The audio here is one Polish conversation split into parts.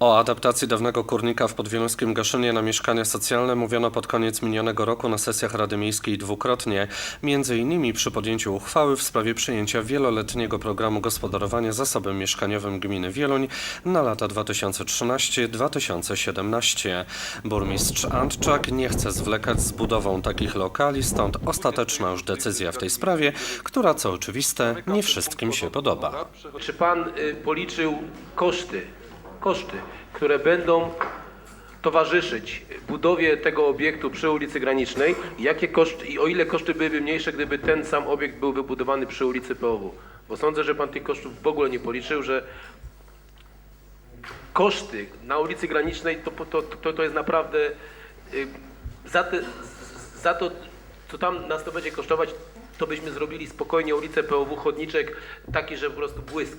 O adaptacji dawnego kurnika w podwieluńskim Gaszynie na mieszkania socjalne mówiono pod koniec minionego roku na sesjach Rady Miejskiej dwukrotnie, między innymi przy podjęciu uchwały w sprawie przyjęcia wieloletniego programu gospodarowania zasobem mieszkaniowym gminy Wieluń na lata 2013-2017. Burmistrz Antczak nie chce zwlekać z budową takich lokali, stąd ostateczna już decyzja w tej sprawie, która co oczywiste nie wszystkim się podoba. Czy pan y, policzył koszty, koszty, które będą towarzyszyć budowie tego obiektu przy ulicy Granicznej? Jakie koszty i o ile koszty byłyby mniejsze, gdyby ten sam obiekt był wybudowany przy ulicy POW? Bo sądzę, że pan tych kosztów w ogóle nie policzył, że koszty na ulicy Granicznej to, to, to, to jest naprawdę y, za, te, za to, co tam nas to będzie kosztować, to byśmy zrobili spokojnie ulicę POW, chodniczek taki, że po prostu błysk.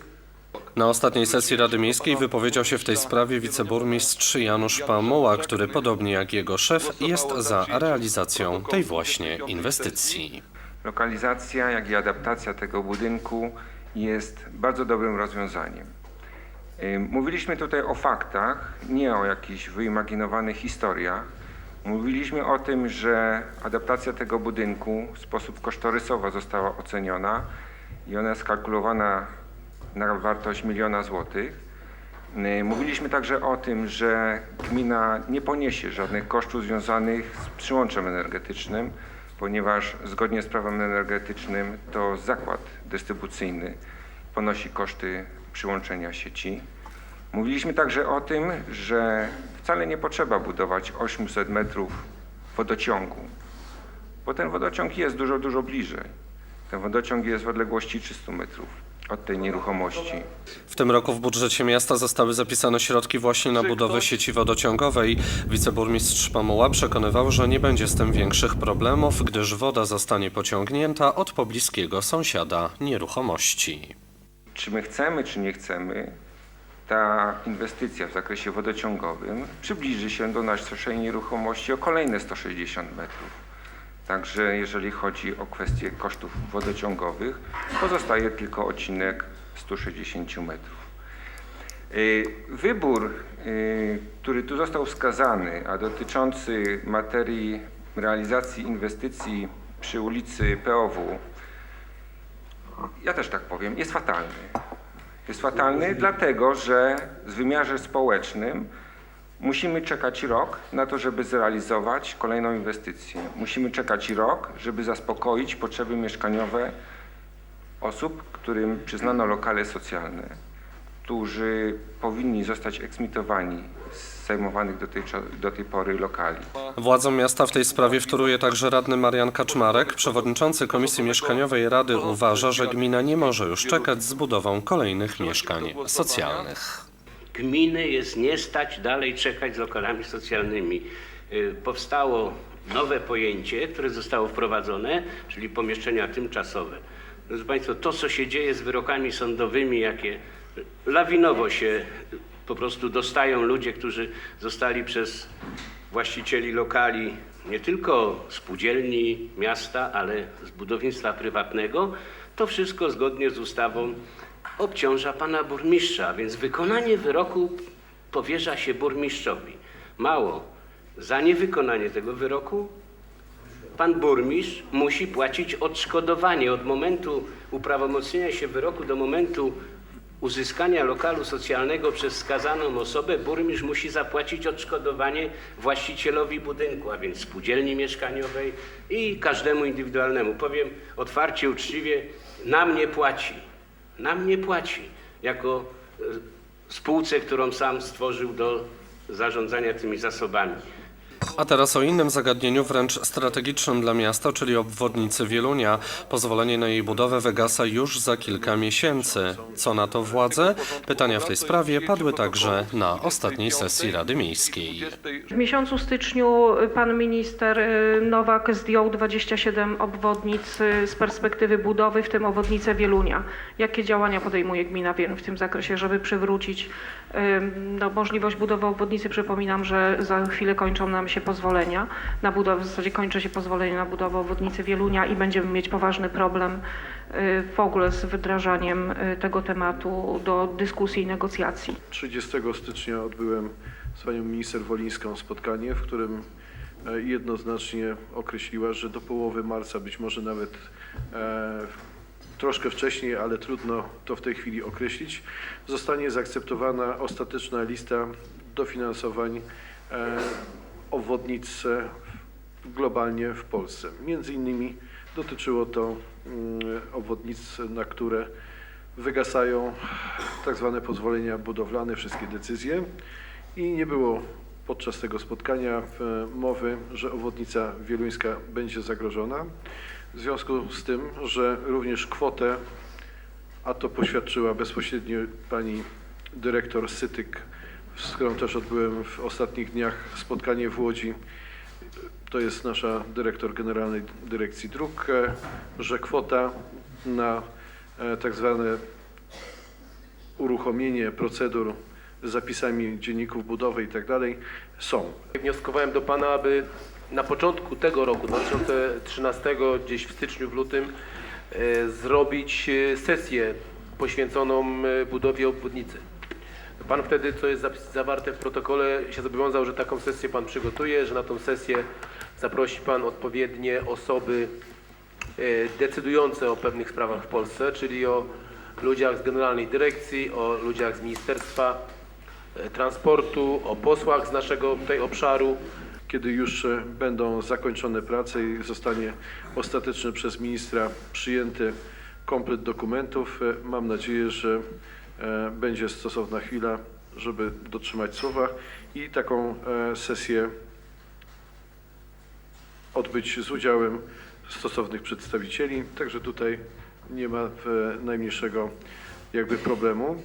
Na ostatniej sesji Rady Miejskiej wypowiedział się w tej sprawie wiceburmistrz Janusz Pamuła, który podobnie jak jego szef jest za realizacją tej właśnie inwestycji. Lokalizacja, jak i adaptacja tego budynku jest bardzo dobrym rozwiązaniem. Mówiliśmy tutaj o faktach, nie o jakichś wyimaginowanych historiach. Mówiliśmy o tym, że adaptacja tego budynku w sposób kosztorysowo została oceniona i ona jest kalkulowana na wartość miliona złotych. Y, Mówiliśmy także o tym, że gmina nie poniesie żadnych kosztów związanych z przyłączem energetycznym, ponieważ zgodnie z prawem energetycznym to zakład dystrybucyjny ponosi koszty przyłączenia sieci. Mówiliśmy także o tym, że wcale nie potrzeba budować 800 metrów wodociągu, bo ten wodociąg jest dużo, dużo bliżej. Ten wodociąg jest w odległości 300 metrów od tej nieruchomości. W tym roku w budżecie miasta zostały zapisane środki właśnie na budowę sieci wodociągowej. Wiceburmistrz Pamuła przekonywał, że nie będzie z tym większych problemów, gdyż woda zostanie pociągnięta od pobliskiego sąsiada nieruchomości. Czy my chcemy, czy nie chcemy, ta inwestycja w zakresie wodociągowym przybliży się do naszej nieruchomości o kolejne 160 metrów. Także jeżeli chodzi o kwestię kosztów wodociągowych, pozostaje tylko odcinek 160 metrów. Y, Wybór, y, który tu został wskazany, a dotyczący materii realizacji inwestycji przy ulicy POW, ja też tak powiem, jest fatalny. Jest fatalny dlatego, że w wymiarze społecznym musimy czekać rok na to, żeby zrealizować kolejną inwestycję. Musimy czekać rok, żeby zaspokoić potrzeby mieszkaniowe osób, którym przyznano lokale socjalne, którzy powinni zostać eksmitowani z zajmowanych do tej, do tej pory lokali. Władzom miasta w tej sprawie wtóruje także radny Marian Kaczmarek. Przewodniczący Komisji Mieszkaniowej Rady uważa, że gmina nie może już czekać z budową kolejnych mieszkań socjalnych. Gminy jest nie stać dalej czekać z lokalami socjalnymi. Y, Powstało nowe pojęcie, które zostało wprowadzone, czyli pomieszczenia tymczasowe. Proszę Państwa, to co się dzieje z wyrokami sądowymi, jakie lawinowo się po prostu dostają ludzie, którzy zostali przez właścicieli lokali nie tylko spółdzielni miasta, ale z budownictwa prywatnego, to wszystko zgodnie z ustawą obciąża pana burmistrza, więc wykonanie wyroku powierza się burmistrzowi. Mało, za niewykonanie tego wyroku pan burmistrz musi płacić odszkodowanie od momentu uprawomocnienia się wyroku do momentu uzyskania lokalu socjalnego przez skazaną osobę. Burmistrz musi zapłacić odszkodowanie właścicielowi budynku, a więc spółdzielni mieszkaniowej i każdemu indywidualnemu. Powiem otwarcie, uczciwie, nam nie płaci. Nam nie płaci jako e, spółce, którą sam stworzył do zarządzania tymi zasobami. A teraz o innym zagadnieniu, wręcz strategicznym dla miasta, czyli obwodnicy Wielunia. Pozwolenie na jej budowę wygasa już za kilka miesięcy. Co na to władze? Pytania w tej sprawie padły także na ostatniej sesji Rady Miejskiej. W miesiącu styczniu pan minister y, Nowak zdjął 27 obwodnic y, z perspektywy budowy, w tym obwodnicę Wielunia. Jakie działania podejmuje gmina Wieluń w tym zakresie, żeby przywrócić no, możliwość budowy obwodnicy. Przypominam, że za chwilę kończą nam się pozwolenia na budowę, w zasadzie kończy się pozwolenie na budowę obwodnicy Wielunia i będziemy mieć poważny problem y, w ogóle z wdrażaniem y, tego tematu do dyskusji i negocjacji. 30 stycznia odbyłem z panią minister Wolińską spotkanie, w którym e, jednoznacznie określiła, że do połowy marca, być może nawet e, troszkę wcześniej, ale trudno to w tej chwili określić, zostanie zaakceptowana ostateczna lista dofinansowań e, obwodnic globalnie w Polsce. Między innymi dotyczyło to mm, obwodnic, na które wygasają tak zwane pozwolenia budowlane, wszystkie decyzje i nie było podczas tego spotkania e, mowy, że obwodnica wieluńska będzie zagrożona. W związku z tym, że również kwotę, a to poświadczyła bezpośrednio pani dyrektor Sytyk, z którą też odbyłem w ostatnich dniach spotkanie w Łodzi, to jest nasza dyrektor Generalnej Dyrekcji Dróg, e, że kwota na e, tak zwane uruchomienie procedur z zapisami dzienników budowy i tak dalej są. Wnioskowałem do Pana, aby na początku tego roku, 2013, gdzieś w styczniu, w lutym, e, zrobić sesję poświęconą budowie obwodnicy. Pan wtedy, co jest zawarte w protokole, się zobowiązał, że taką sesję Pan przygotuje, że na tą sesję zaprosi Pan odpowiednie osoby e, decydujące o pewnych sprawach w Polsce, czyli o ludziach z Generalnej Dyrekcji, o ludziach z Ministerstwa e, Transportu, o posłach z naszego tutaj obszaru. Kiedy już e, będą zakończone prace i zostanie ostatecznie przez ministra przyjęty komplet dokumentów, mam nadzieję, że będzie stosowna chwila, żeby dotrzymać słowa i taką e, sesję odbyć z udziałem stosownych przedstawicieli. Także tutaj nie ma e, najmniejszego jakby problemu.